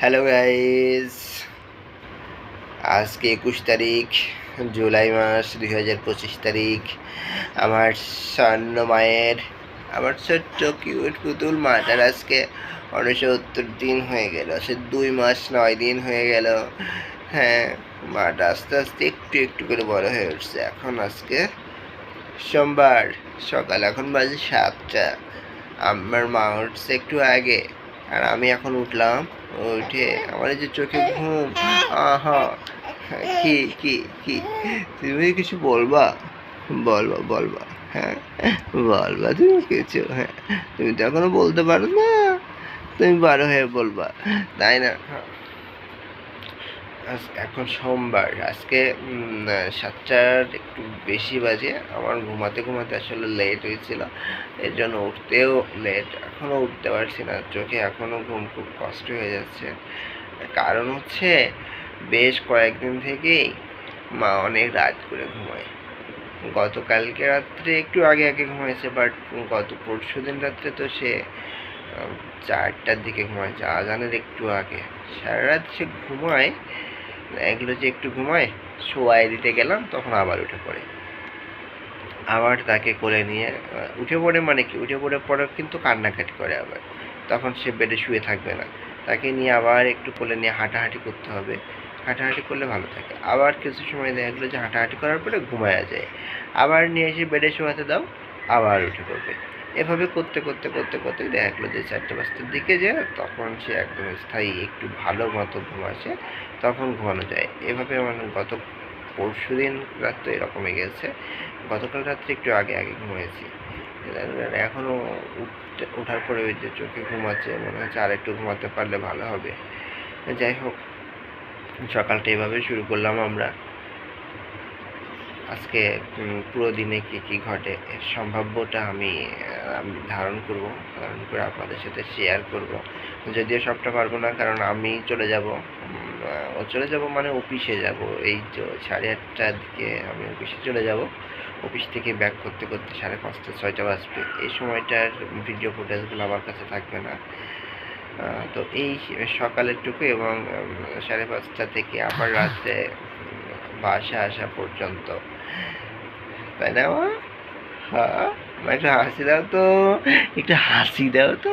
Hello guys আজকে একুশ তারিখ, জুলাই মাস, দুই হাজার পঁচিশ তারিখ। আমার স্বর্ণ মায়ের, আমার ছোট্ট, কিউট, পুতুল মাটার আজকে উনসত্তর দিন হয়ে গেল। সে দুই মাস, নয় দিন হয়ে গেল। হ্যাঁ মাটা আস্তে আস্তে একটু একটু করে বড় হয়ে উঠছে। এখন আজকে সোমবার, সকাল এখন বাজে সাতটা। আমার মা উঠছে একটু আগে। আর আমি এখন উঠলাম, উঠে আমার যে চোখে ঘুম, আহা, কি কি কি, তুমি কিছু বলবা? বলবা বলবা হ্যাঁ বলবা, তুমি কিছু হ্যাঁ তুমি তো এখনও বলতে পারো না, তুমি বারো হয়ে বলবা, তাই না? আজ- এখন সোমবার। আজকে সাতটার একটু বেশি বাজে। আমার ঘুমাতে ঘুমাতে আসলে লেট হয়েছিল। এর জন্য উঠতেও লেট এখনও উঠতে পারছি না। চোখে এখনও ঘুম খুব কষ্ট হয়ে যাচ্ছে। কারণ হচ্ছে, বেশ কয়েকদিন থেকেই মা অনেক রাত করে ঘুমায়। গতকালকে রাত্রে একটু আগে আগে ঘুমাইছে বাট গত পরশু দিন রাত্রে তো সে চারটার দিকে ঘুমাইছে আজানের একটু আগে। সারা রাত সে ঘুমায় এগুলো যে একটু ঘুমায় শোয়াই দিতে গেলাম, তখন আবার উঠে পড়ে। আবার তাকে কোলে নিয়ে উঠে পড়ে মানে কি? উঠে পড়ে পরে কিন্তু কান্নাকাটি করে আবার। তখন সে বেডে শুয়ে থাকবে না। তাকে নিয়ে আবার একটু কোলে নিয়ে হাঁটাহাঁটি করতে হবে। হাঁটাহাঁটি করলে ভালো থাকে। আবার কিছু সময় দেখা গেলো যে হাঁটাহাঁটি করার পরে ঘুমায়া যায়। আবার নিয়ে এসে বেডে শোয়াতে দাও, আবার উঠে পড়বে। এভাবে করতে করতে করতে করতে দেখা গেলো যে চারটে পাঁচটার দিকে যে তখন সে একদম স্থায়ী একটু ভালো মতো ঘুম আসে তখন ঘুমানো যায়। এভাবে আমার গত পরশু দিন রাত তো এরকমই গেছে। গতকাল রাত্রে একটু আগে আগে ঘুমিয়েছি। এখনও উঠতে, ওঠার পরে ওই যে চোখে ঘুমাচ্ছে, মনে হচ্ছে আর একটু ঘুমাতে পারলে ভালো হবে। যাই হোক, সকালটা এভাবে শুরু করলাম আমরা। আজকে পুরো দিনে কি কি ঘটে? সম্ভাব্যটা আমি আমি ধারণ করব, ধারণ করে আপনাদের সাথে শেয়ার করব। যদিও সবটা পারব না, কারণ আমি চলে যাব ও চলে যাব মানে অফিসে যাব। এই তো সাড়ে আটটার দিকে আমি অফিসে চলে যাব। অফিস থেকে ব্যাক করতে করতে সাড়ে পাঁচটা, ছয়টা বাজবে। এই সময়টার ভিডিও ফুটেজগুলো আমার কাছে থাকবে না। তো এই সকালেরটুকু এবং সাড়ে পাঁচটা থেকে আবার রাত্রে বাসা আসা পর্যন্ত। তাই না, মা? হ্যাঁ একটু হাসি দাও তো, একটু হাসি দাও তো।